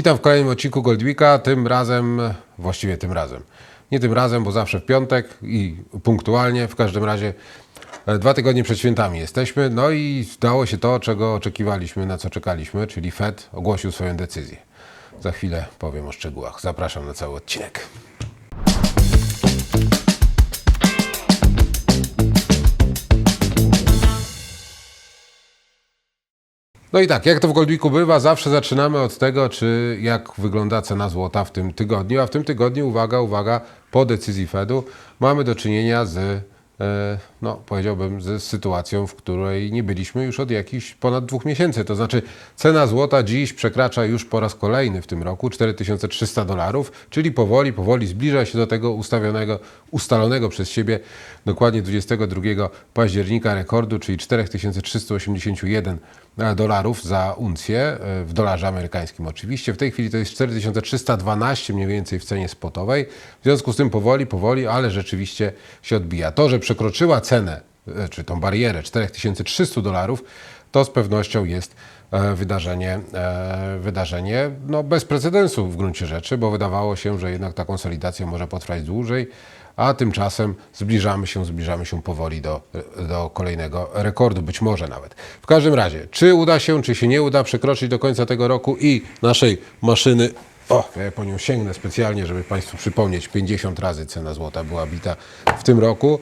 Witam w kolejnym odcinku Goldwika, tym razem, właściwie tym razem. Nie tym razem, bo zawsze w piątek i punktualnie, w każdym razie e, dwa tygodnie przed świętami jesteśmy, no i stało się to, czego oczekiwaliśmy, na co czekaliśmy, czyli Fed ogłosił swoją decyzję. Za chwilę powiem o szczegółach. Zapraszam na cały odcinek. No i tak, jak to w Goldwiku bywa, zawsze zaczynamy od tego, czy jak wygląda cena złota w tym tygodniu. A w tym tygodniu, uwaga, uwaga, po decyzji Fedu mamy do czynienia z, no powiedziałbym, z sytuacją, w której nie byliśmy już od jakichś ponad dwóch miesięcy. To znaczy cena złota dziś przekracza już po raz kolejny w tym roku 4300 dolarów, czyli powoli, powoli zbliża się do tego ustawionego, ustalonego przez siebie dokładnie 22 października rekordu, czyli 4381 dolarów za uncję, e, w dolarze amerykańskim oczywiście. W tej chwili to jest 4312 mniej więcej w cenie spotowej. W związku z tym powoli, powoli, ale rzeczywiście się odbija. To, że przekroczyła cenę, e, czy tą barierę 4300 dolarów, to z pewnością jest e, wydarzenie, e, wydarzenie no, bez precedensu w gruncie rzeczy, bo wydawało się, że jednak ta konsolidacja może potrwać dłużej, a tymczasem zbliżamy się, zbliżamy się powoli do, do kolejnego rekordu, być może nawet. W każdym razie, czy uda się, czy się nie uda przekroczyć do końca tego roku i naszej maszyny o, ja po nią sięgnę specjalnie, żeby Państwu przypomnieć, 50 razy cena złota była bita w tym roku.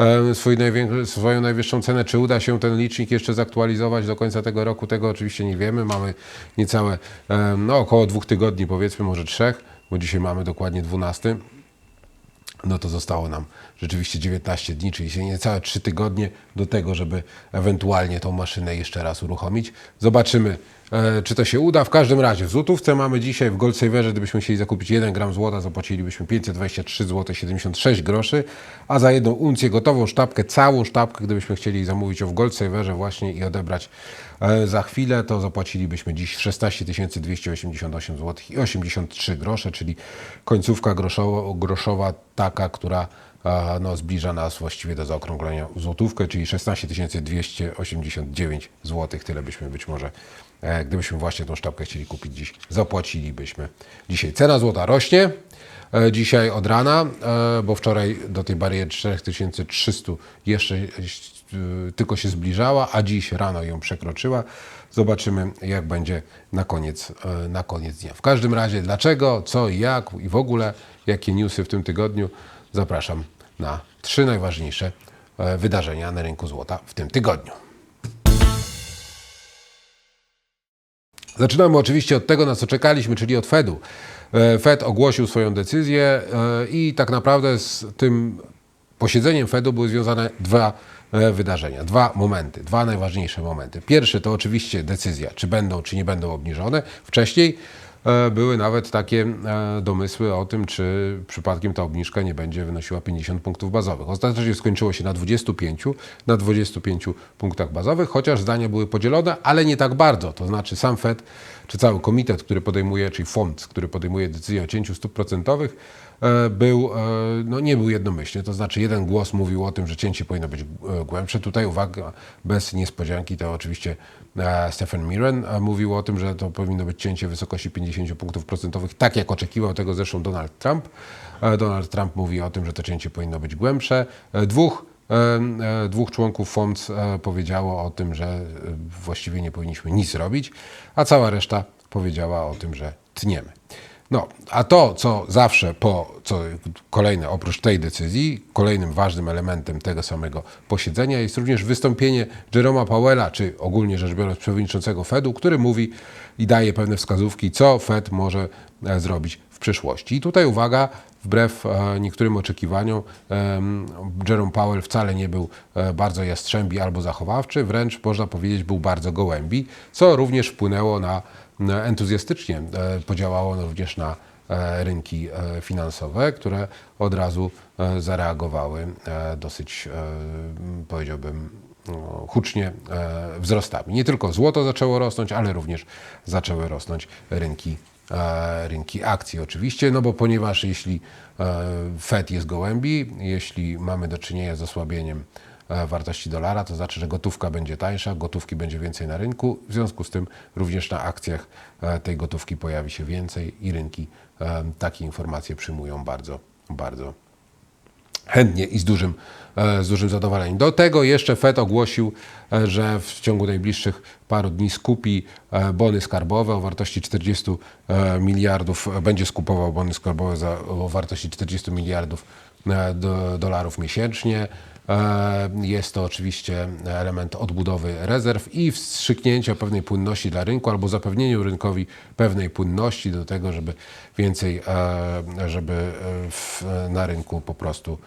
E, Swój swoją najwyższą cenę. Czy uda się ten licznik jeszcze zaktualizować do końca tego roku? Tego oczywiście nie wiemy. Mamy niecałe, e, no około dwóch tygodni, powiedzmy, może trzech, bo dzisiaj mamy dokładnie 12 no to zostało nam rzeczywiście 19 dni, czyli się niecałe 3 tygodnie do tego, żeby ewentualnie tą maszynę jeszcze raz uruchomić. Zobaczymy, czy to się uda. W każdym razie w złotówce mamy dzisiaj w Gold Saverze, gdybyśmy chcieli zakupić 1 gram złota, zapłacilibyśmy 523 zł 76 groszy, a za jedną uncję gotową sztabkę, całą sztabkę, gdybyśmy chcieli zamówić ją w Gold Saverze właśnie i odebrać e, za chwilę, to zapłacilibyśmy dziś 16 288 zł i 83 grosze, czyli końcówka groszowa, groszowa taka, która e, no, zbliża nas właściwie do zaokrąglenia w złotówkę, czyli 16 289 zł. Tyle byśmy być może, e, gdybyśmy właśnie tą sztabkę chcieli kupić dziś, zapłacilibyśmy dzisiaj. Cena złota rośnie. e, Dzisiaj od rana, e, bo wczoraj do tej bariery 4300 jeszcze e, tylko się zbliżała, a dziś rano ją przekroczyła. Zobaczymy, jak będzie na koniec, e, na koniec dnia. W każdym razie, dlaczego, co i jak i w ogóle, jakie newsy w tym tygodniu, zapraszam na trzy najważniejsze e, wydarzenia na rynku złota w tym tygodniu. Zaczynamy oczywiście od tego, na co czekaliśmy, czyli od Fedu. E, Fed ogłosił swoją decyzję e, i tak naprawdę z tym posiedzeniem Fedu były związane dwa e, wydarzenia, dwa momenty, dwa najważniejsze momenty. Pierwszy to oczywiście decyzja, czy będą, czy nie będą obniżone. Wcześniej były nawet takie e, domysły o tym, czy przypadkiem ta obniżka nie będzie wynosiła 50 punktów bazowych. Ostatecznie skończyło się na 25, na 25 punktach bazowych, chociaż zdania były podzielone, ale nie tak bardzo. To znaczy sam Fed, czy cały komitet, który podejmuje, czyli fond, który podejmuje decyzję o cięciu stóp procentowych, e, był, e, no nie był jednomyślny, to znaczy jeden głos mówił o tym, że cięcie powinno być e, głębsze. Tutaj uwaga, bez niespodzianki, to oczywiście e, Stephen Miren e, mówił o tym, że to powinno być cięcie w wysokości 50 punktów procentowych, tak jak oczekiwał tego zresztą Donald Trump. E, Donald Trump mówi o tym, że to cięcie powinno być głębsze. E, Dwóch E, e, Dwóch członków FOMC e, powiedziało o tym, że e, właściwie nie powinniśmy nic robić, a cała reszta powiedziała o tym, że tniemy. No, a to, co zawsze po, co kolejne, oprócz tej decyzji, kolejnym ważnym elementem tego samego posiedzenia jest również wystąpienie Jeroma Powella, czy ogólnie rzecz biorąc przewodniczącego Fedu, który mówi i daje pewne wskazówki, co Fed może e, zrobić w przyszłości. I tutaj uwaga, wbrew e, niektórym oczekiwaniom, Jerome Powell wcale nie był e, bardzo jastrzębi albo zachowawczy, wręcz można powiedzieć był bardzo gołębi, co również wpłynęło na entuzjastycznie e, podziałało również na e, rynki e, finansowe, które od razu e, zareagowały e, dosyć, e, powiedziałbym, no, hucznie e, wzrostami. Nie tylko złoto zaczęło rosnąć, ale również zaczęły rosnąć rynki, e, rynki akcji oczywiście, no bo ponieważ jeśli e, Fed jest gołębi, jeśli mamy do czynienia z osłabieniem e, wartości dolara, to znaczy, że gotówka będzie tańsza, gotówki będzie więcej na rynku, w związku z tym również na akcjach e, tej gotówki pojawi się więcej i rynki e, takie informacje przyjmują bardzo, bardzo chętnie i z dużym, e, z dużym zadowoleniem. Do tego jeszcze Fed ogłosił, e, że w ciągu najbliższych paru dni skupi e, bony skarbowe o wartości 40 e, miliardów, e, będzie skupował bony skarbowe za, o wartości 40 miliardów e, do, dolarów miesięcznie. E, Jest to oczywiście element odbudowy rezerw i wstrzyknięcia pewnej płynności dla rynku albo zapewnieniu rynkowi pewnej płynności do tego, żeby więcej, e, żeby e, w, na rynku po prostu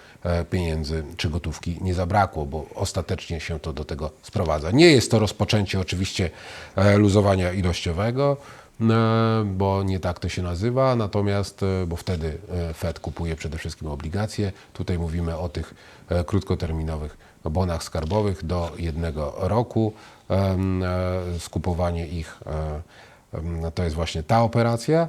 pieniędzy czy gotówki nie zabrakło, bo ostatecznie się to do tego sprowadza. Nie jest to rozpoczęcie oczywiście luzowania ilościowego, bo nie tak to się nazywa, natomiast, e, bo wtedy e, Fed kupuje przede wszystkim obligacje. Tutaj mówimy o tych e, krótkoterminowych bonach skarbowych do jednego roku. E, Skupowanie ich e, to jest właśnie ta operacja.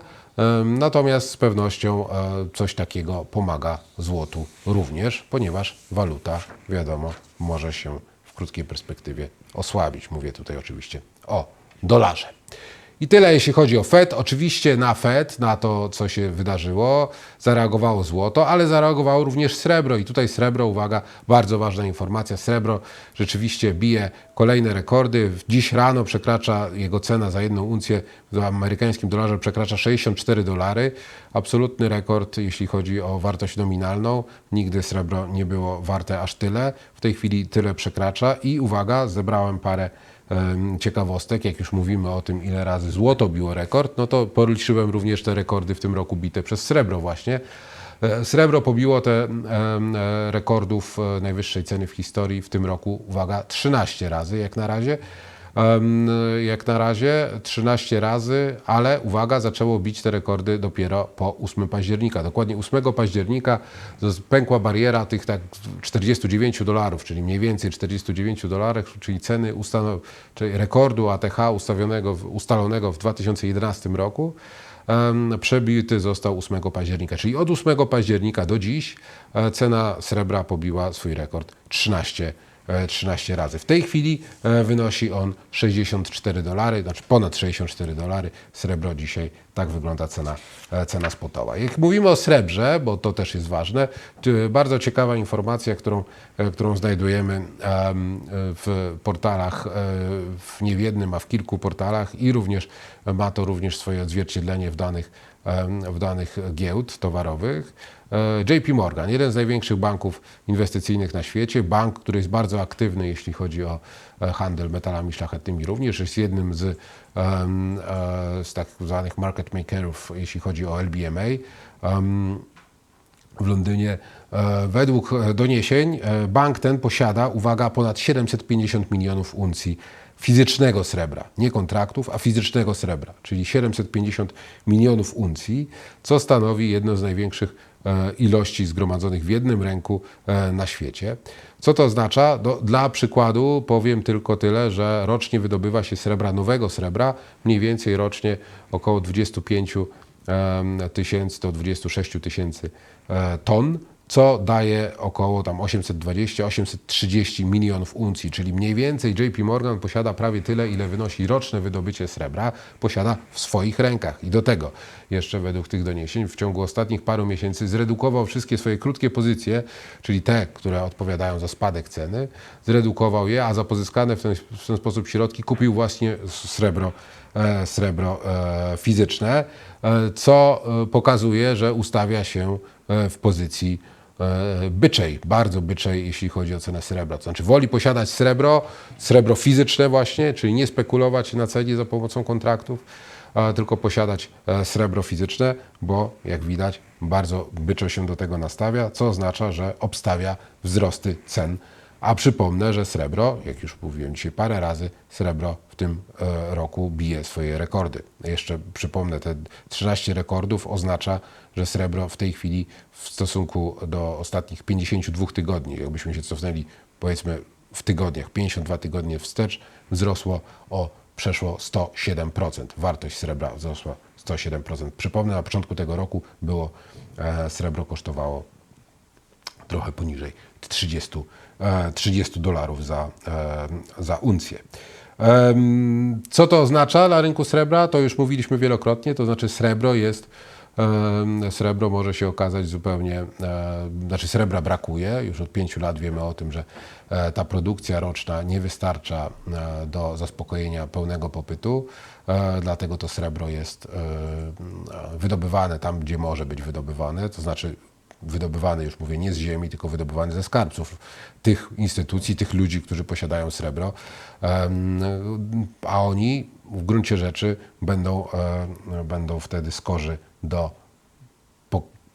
Natomiast z pewnością e, coś takiego pomaga złotu również, ponieważ waluta, wiadomo, może się w krótkiej perspektywie osłabić. Mówię tutaj oczywiście o dolarze. I tyle jeśli chodzi o Fed. Oczywiście na Fed, na to co się wydarzyło, zareagowało złoto, ale zareagowało również srebro. I tutaj srebro, uwaga, bardzo ważna informacja. Srebro rzeczywiście bije kolejne rekordy. Dziś rano przekracza jego cena za jedną uncję w amerykańskim dolarze przekracza 64 dolary. Absolutny rekord, jeśli chodzi o wartość nominalną. Nigdy srebro nie było warte aż tyle. W tej chwili tyle przekracza. I uwaga, zebrałem parę ciekawostek, jak już mówimy o tym, ile razy złoto biło rekord, no to policzyłem również te rekordy w tym roku bite przez srebro właśnie. E, Srebro pobiło te e, rekordów e, najwyższej ceny w historii w tym roku, uwaga, 13 razy jak na razie. Jak na razie 13 razy, ale uwaga, zaczęło bić te rekordy dopiero po 8 października. Dokładnie 8 października pękła bariera tych tak 49 dolarów, czyli mniej więcej 49 dolarów, czyli ceny ustanow- czyli rekordu ATH ustawionego, ustalonego w 2011 roku. Przebity został 8 października, czyli od 8 października do dziś e, cena srebra pobiła swój rekord 13 e, 13 razy. W tej chwili e, wynosi on 64 dolary, znaczy ponad 64 dolary. Srebro dzisiaj, tak wygląda cena, e, cena spotowa. Jak mówimy o srebrze, bo to też jest ważne, bardzo ciekawa informacja, którą, e, którą znajdujemy em, w portalach, e, w nie w jednym, a w kilku portalach i również ma to również swoje odzwierciedlenie w danych, w danych giełd towarowych. E, JP Morgan, jeden z największych banków inwestycyjnych na świecie, bank, który jest bardzo aktywny, jeśli chodzi o e, handel metalami szlachetnymi, również jest jednym z, e, z tak zwanych market makerów, jeśli chodzi o LBMA. W Londynie. Według doniesień bank ten posiada, uwaga, ponad 750 milionów uncji fizycznego srebra, nie kontraktów, a fizycznego srebra, czyli 750 milionów uncji, co stanowi jedno z największych ilości zgromadzonych w jednym ręku e, na świecie. Co to oznacza? Dla przykładu powiem tylko tyle, że rocznie wydobywa się srebra, nowego srebra, mniej więcej rocznie około 25 em, tysięcy do 26 tysięcy e, ton, co daje około tam 820-830 milionów uncji, czyli mniej więcej JP Morgan posiada prawie tyle, ile wynosi roczne wydobycie srebra, posiada w swoich rękach. I do tego jeszcze według tych doniesień w ciągu ostatnich paru miesięcy zredukował wszystkie swoje krótkie pozycje, czyli te, które odpowiadają za spadek ceny, zredukował je, a za pozyskane w ten, w ten sposób środki kupił właśnie srebro e, srebro e, fizyczne, e, co pokazuje, że ustawia się w pozycji byczej, bardzo byczej, jeśli chodzi o cenę srebra. To znaczy woli posiadać srebro, srebro fizyczne właśnie, czyli nie spekulować na cenie za pomocą kontraktów, tylko posiadać e, srebro fizyczne, bo jak widać bardzo byczo się do tego nastawia, co oznacza, że obstawia wzrosty cen a przypomnę, że srebro, jak już mówiłem dzisiaj parę razy, srebro w tym e, roku bije swoje rekordy. Jeszcze przypomnę, te 13 rekordów oznacza, że srebro w tej chwili w stosunku do ostatnich 52 tygodni, jakbyśmy się cofnęli powiedzmy w tygodniach, 52 tygodnie wstecz, wzrosło o przeszło 107%. Wartość srebra wzrosła 107%. Przypomnę, na początku tego roku było, e, srebro kosztowało trochę poniżej 30, e, 30 dolarów za, e, za uncję. Co to oznacza dla rynku srebra? To już mówiliśmy wielokrotnie, to znaczy srebro jest, srebro może się okazać zupełnie, e, znaczy srebra brakuje, już od pięciu lat wiemy o tym, że e, ta produkcja roczna nie wystarcza e, do zaspokojenia pełnego popytu, e, dlatego to srebro jest e, wydobywane tam, gdzie może być wydobywane, to znaczy wydobywany, już mówię, nie z ziemi, tylko wydobywany ze skarbców tych instytucji, tych ludzi, którzy posiadają srebro, a oni w gruncie rzeczy będą, e, będą wtedy skorzy do,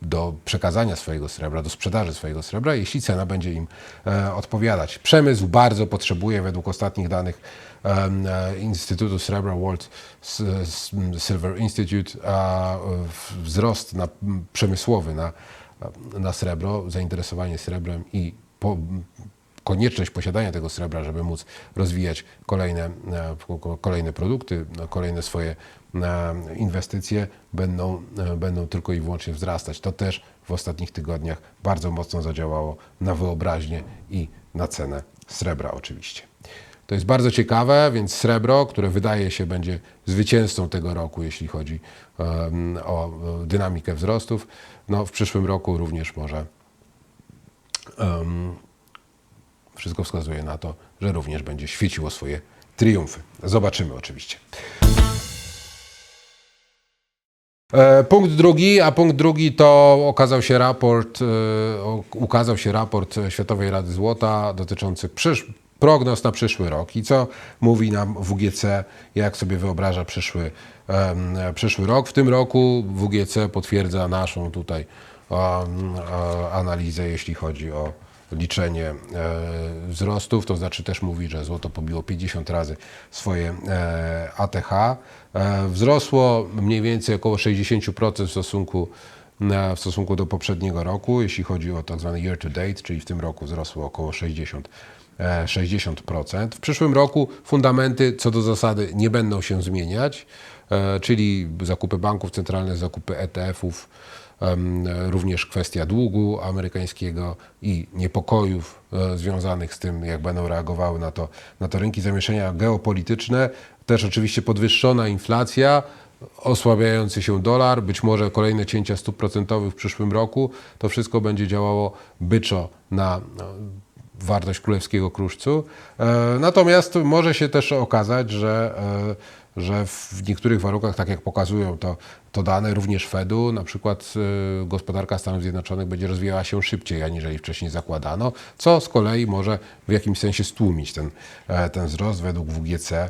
do przekazania swojego srebra, do sprzedaży swojego srebra, jeśli cena będzie im e, odpowiadać. Przemysł bardzo potrzebuje, według ostatnich danych e, Instytutu Srebra World Silver Institute, wzrost na, przemysłowy na, na srebro, zainteresowanie srebrem i po, konieczność posiadania tego srebra, żeby móc rozwijać kolejne, e, ko- kolejne produkty, no, kolejne swoje e, inwestycje będą, e, będą tylko i wyłącznie wzrastać. To też w ostatnich tygodniach bardzo mocno zadziałało na wyobraźnię i na cenę srebra oczywiście. To jest bardzo ciekawe, więc srebro, które wydaje się będzie zwycięzcą tego roku, jeśli chodzi o e, dynamikę wzrostów, no w przyszłym roku również może em, wszystko wskazuje na to, że również będzie świeciło swoje triumfy. Zobaczymy oczywiście. E, Punkt drugi, a punkt drugi to okazał się raport, e, ukazał się raport Światowej Rady Złota dotyczący przysz, prognoz na przyszły rok i co mówi nam WGC, jak sobie wyobraża przyszły, em, przyszły rok. W tym roku WGC potwierdza naszą tutaj e, analizę, jeśli chodzi o liczenie e, wzrostów, to znaczy też mówi, że złoto pobiło 50 razy swoje e, ATH. E, wzrosło mniej więcej około 60% w stosunku, w stosunku do poprzedniego roku, jeśli chodzi o tak zwany year to date, czyli w tym roku wzrosło około 60, e, 60%. W przyszłym roku fundamenty co do zasady nie będą się zmieniać, e, czyli zakupy banków centralnych, zakupy ETF-ów, Również kwestia długu amerykańskiego i niepokojów e, związanych z tym, jak będą reagowały na to, na to rynki zamieszania geopolityczne. Też oczywiście podwyższona inflacja, osłabiający się dolar, być może kolejne cięcia stóp procentowych w przyszłym roku. To wszystko będzie działało byczo na no, wartość królewskiego kruszcu. E, Natomiast może się też okazać, że, e, że w niektórych warunkach, tak jak pokazują to, to dane, również Fedu, na przykład e, gospodarka Stanów Zjednoczonych będzie rozwijała się szybciej, aniżeli wcześniej zakładano, co z kolei może w jakimś sensie stłumić ten, ten wzrost według WGC.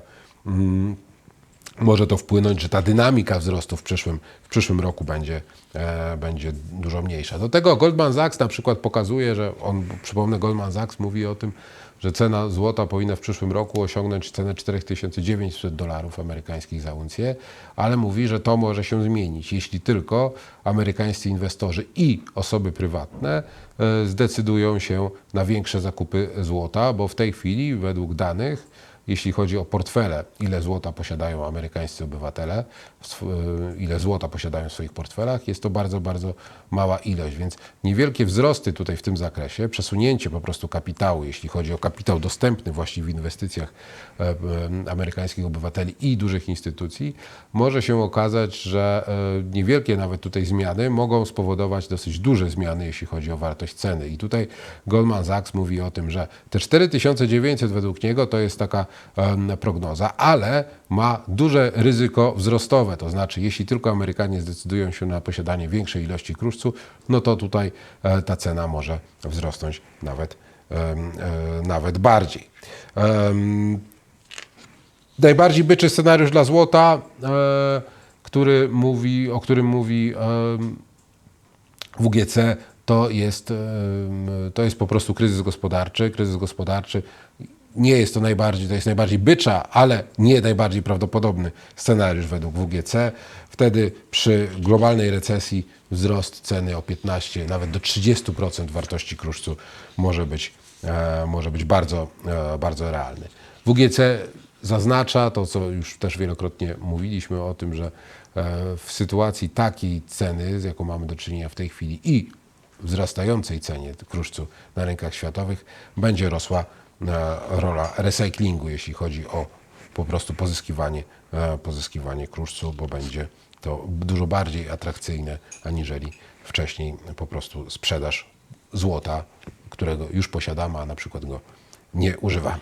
Może to wpłynąć, że ta dynamika wzrostu w przyszłym, w przyszłym roku będzie, e, będzie dużo mniejsza. Do tego Goldman Sachs na przykład pokazuje, że on, przypomnę, Goldman Sachs mówi o tym, że cena złota powinna w przyszłym roku osiągnąć cenę 4900 dolarów amerykańskich za uncję, ale mówi, że to może się zmienić, jeśli tylko amerykańscy inwestorzy i osoby prywatne e, zdecydują się na większe zakupy złota, bo w tej chwili według danych jeśli chodzi o portfele, ile złota posiadają amerykańscy obywatele, sw- ile złota posiadają w swoich portfelach, jest to bardzo, bardzo mała ilość, więc niewielkie wzrosty tutaj w tym zakresie, przesunięcie po prostu kapitału, jeśli chodzi o kapitał dostępny właściwie w inwestycjach e, e, amerykańskich obywateli i dużych instytucji, może się okazać, że e, niewielkie nawet tutaj zmiany mogą spowodować dosyć duże zmiany, jeśli chodzi o wartość ceny. I tutaj Goldman Sachs mówi o tym, że te 4900 według niego to jest taka prognoza, ale ma duże ryzyko wzrostowe. To znaczy, jeśli tylko Amerykanie zdecydują się na posiadanie większej ilości kruszcu, no to tutaj e, ta cena może wzrosnąć nawet, e, nawet bardziej. Najbardziej byczy scenariusz dla złota, e, który mówi, o którym mówi WGC, to jest, to jest po prostu kryzys gospodarczy. Kryzys gospodarczy nie jest to najbardziej, to jest najbardziej bycza, ale nie najbardziej prawdopodobny scenariusz według WGC. Wtedy przy globalnej recesji wzrost ceny o 15, nawet do 30% wartości kruszcu może być, e, może być bardzo, e, bardzo realny. WGC zaznacza to, co już też wielokrotnie mówiliśmy o tym, że e, w sytuacji takiej ceny, z jaką mamy do czynienia w tej chwili i wzrastającej cenie kruszcu na rynkach światowych będzie rosła rola recyklingu, jeśli chodzi o po prostu pozyskiwanie, e, pozyskiwanie kruszcu, bo będzie to dużo bardziej atrakcyjne aniżeli wcześniej po prostu sprzedaż złota, którego już posiadamy, a na przykład go nie używamy.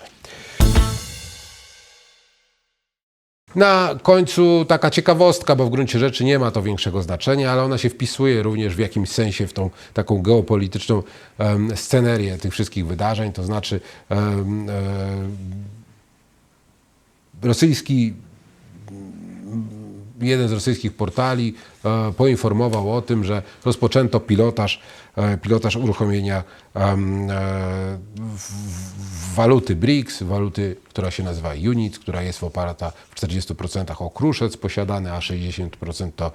Na końcu taka ciekawostka, bo w gruncie rzeczy nie ma to większego znaczenia, ale ona się wpisuje również w jakimś sensie w tą taką geopolityczną em, scenerię tych wszystkich wydarzeń. To znaczy, em, em, rosyjski jeden z rosyjskich portali e, poinformował o tym, że rozpoczęto pilotaż, e, pilotaż uruchomienia e, w- w- waluty BRICS, waluty, która się nazywa UNIT, która jest oparta w 40% o kruszec posiadany, a 60% to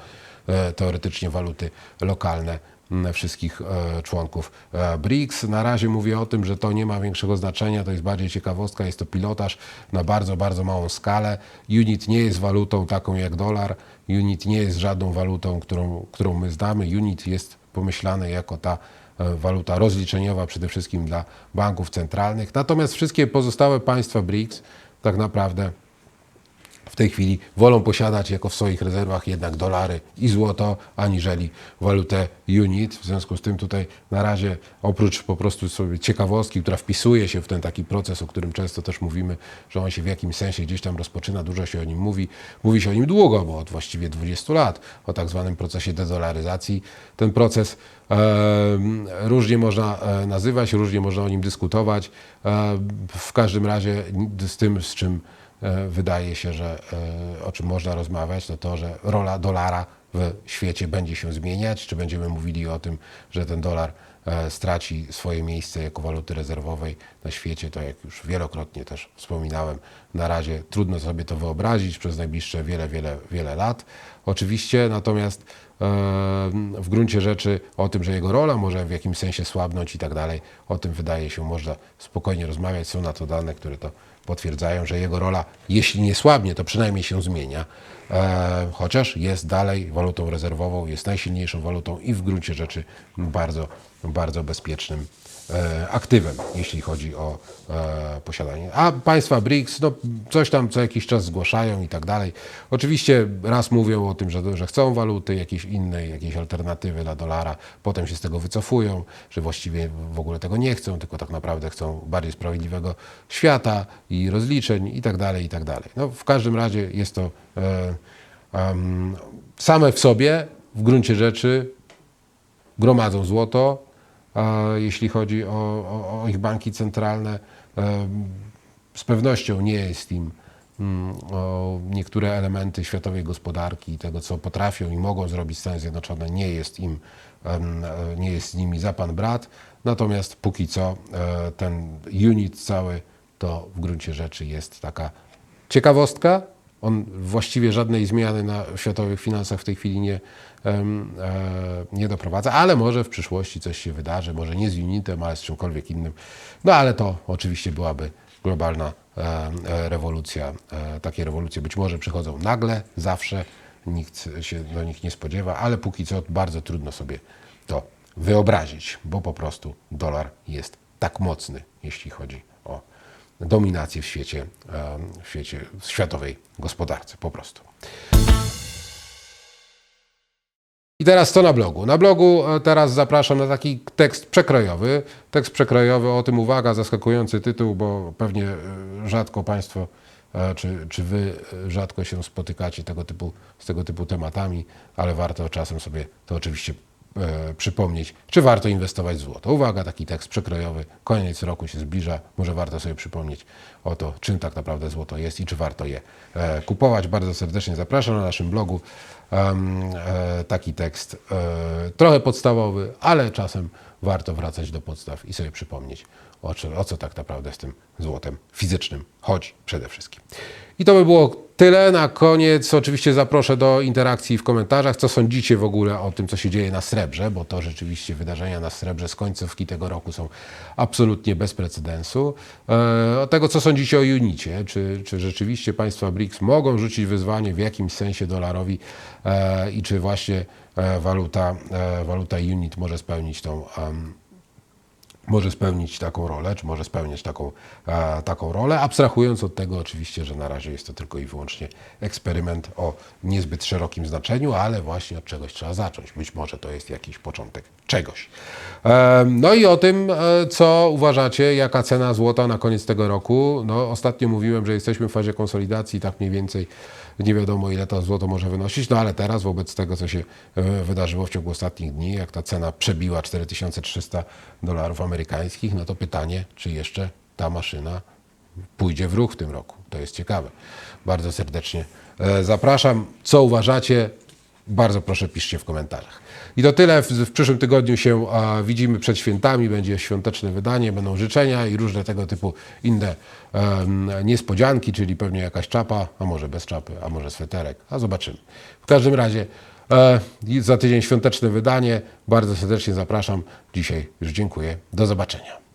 teoretycznie waluty lokalne wszystkich e, członków e, BRICS. Na razie mówię o tym, że to nie ma większego znaczenia, to jest bardziej ciekawostka, jest to pilotaż na bardzo, bardzo małą skalę. Unit nie jest walutą taką jak dolar, unit nie jest żadną walutą, którą, którą my znamy. Unit jest pomyślany jako ta e, waluta rozliczeniowa przede wszystkim dla banków centralnych. Natomiast wszystkie pozostałe państwa BRICS tak naprawdę w tej chwili wolą posiadać jako w swoich rezerwach jednak dolary i złoto, aniżeli walutę unit. W związku z tym tutaj na razie oprócz po prostu sobie ciekawostki, która wpisuje się w ten taki proces, o którym często też mówimy, że on się w jakimś sensie gdzieś tam rozpoczyna, dużo się o nim mówi. Mówi się o nim długo, bo od właściwie 20 lat, o tak zwanym procesie dezolaryzacji. Ten proces e, różnie można e, nazywać, różnie można o nim dyskutować. E, w każdym razie z tym, z czym wydaje się, że e, o czym można rozmawiać, to to, że rola dolara w świecie będzie się zmieniać. Czy będziemy mówili o tym, że ten dolar e, straci swoje miejsce jako waluty rezerwowej na świecie, to jak już wielokrotnie też wspominałem, na razie trudno sobie to wyobrazić przez najbliższe wiele, wiele, wiele lat. Oczywiście, natomiast e, w gruncie rzeczy o tym, że jego rola może w jakimś sensie słabnąć i tak dalej, o tym wydaje się można spokojnie rozmawiać. Są na to dane, które to potwierdzają, że jego rola, jeśli nie słabnie, to przynajmniej się zmienia, e, chociaż jest dalej walutą rezerwową, jest najsilniejszą walutą i w gruncie rzeczy bardzo, bardzo bezpiecznym e, aktywem, jeśli chodzi o e, posiadanie. A państwa BRICS, no, coś tam co jakiś czas zgłaszają i tak dalej. Oczywiście raz mówią o tym, że, że chcą waluty jakiejś innej, jakiejś alternatywy dla dolara, potem się z tego wycofują, że właściwie w ogóle tego nie chcą, tylko tak naprawdę chcą bardziej sprawiedliwego świata i rozliczeń i tak dalej, i tak dalej. No, w każdym razie jest to e, em, same w sobie, w gruncie rzeczy, gromadzą złoto, jeśli chodzi o, o, o ich banki centralne. Z pewnością nie jest im mm, o niektóre elementy światowej gospodarki i tego, co potrafią i mogą zrobić Stany Zjednoczone, nie jest im, e, nie jest z nimi za pan brat. Natomiast póki co e, ten unit cały to w gruncie rzeczy jest taka ciekawostka. On właściwie żadnej zmiany na światowych finansach w tej chwili nie, e, nie doprowadza, ale może w przyszłości coś się wydarzy, może nie z Unitem, ale z czymkolwiek innym. No ale to oczywiście byłaby globalna e, e, rewolucja. Takie rewolucje być może przychodzą nagle, zawsze, nikt się do nich nie spodziewa, ale póki co bardzo trudno sobie to wyobrazić, bo po prostu dolar jest tak mocny, jeśli chodzi dominację w świecie, w świecie w światowej gospodarce po prostu. I teraz co na blogu? Na blogu e, teraz zapraszam na taki tekst przekrojowy. Tekst przekrojowy, o tym uwaga, zaskakujący tytuł, bo pewnie e, rzadko Państwo, e, czy, czy Wy rzadko się spotykacie tego typu, z tego typu tematami, ale warto czasem sobie to oczywiście e, przypomnieć, czy warto inwestować w złoto. Uwaga, taki tekst przekrojowy, koniec roku się zbliża, może warto sobie przypomnieć o to, czym tak naprawdę złoto jest i czy warto je e, kupować. Bardzo serdecznie zapraszam na naszym blogu. E, taki tekst e, trochę podstawowy, ale czasem warto wracać do podstaw i sobie przypomnieć, o o co tak naprawdę z tym złotem fizycznym chodzi przede wszystkim. I to by było tyle. Na koniec oczywiście zaproszę do interakcji w komentarzach. Co sądzicie w ogóle o tym, co się dzieje na Srebrze, bo to rzeczywiście wydarzenia na Srebrze z końcówki tego roku są absolutnie bez precedensu. E, o tego, co sądzicie o Unicie. Czy, czy rzeczywiście państwa BRICS mogą rzucić wyzwanie w jakimś sensie dolarowi e, i czy właśnie e, waluta, waluta Unit może spełnić tą em, może spełnić taką rolę, czy może spełniać taką, taką rolę, abstrahując od tego oczywiście, że na razie jest to tylko i wyłącznie eksperyment o niezbyt szerokim znaczeniu, ale właśnie od czegoś trzeba zacząć. Być może to jest jakiś początek czegoś. E, no i o tym, e, co uważacie, jaka cena złota na koniec tego roku. No, ostatnio mówiłem, że jesteśmy w fazie konsolidacji, tak mniej więcej nie wiadomo ile to złoto może wynosić, no ale teraz wobec tego, co się e, wydarzyło w ciągu ostatnich dni, jak ta cena przebiła 4300 dolarów amerykańskich, no to pytanie, czy jeszcze ta maszyna pójdzie w ruch w tym roku. To jest ciekawe. Bardzo serdecznie zapraszam. Co uważacie? Bardzo proszę piszcie w komentarzach. I to tyle. W, w przyszłym tygodniu się a, widzimy przed świętami. Będzie świąteczne wydanie, będą życzenia i różne tego typu inne niespodzianki, czyli pewnie jakaś czapa, a może bez czapy, a może sweterek, a zobaczymy. W każdym razie e, za tydzień świąteczne wydanie. Bardzo serdecznie zapraszam. Dzisiaj już dziękuję. Do zobaczenia.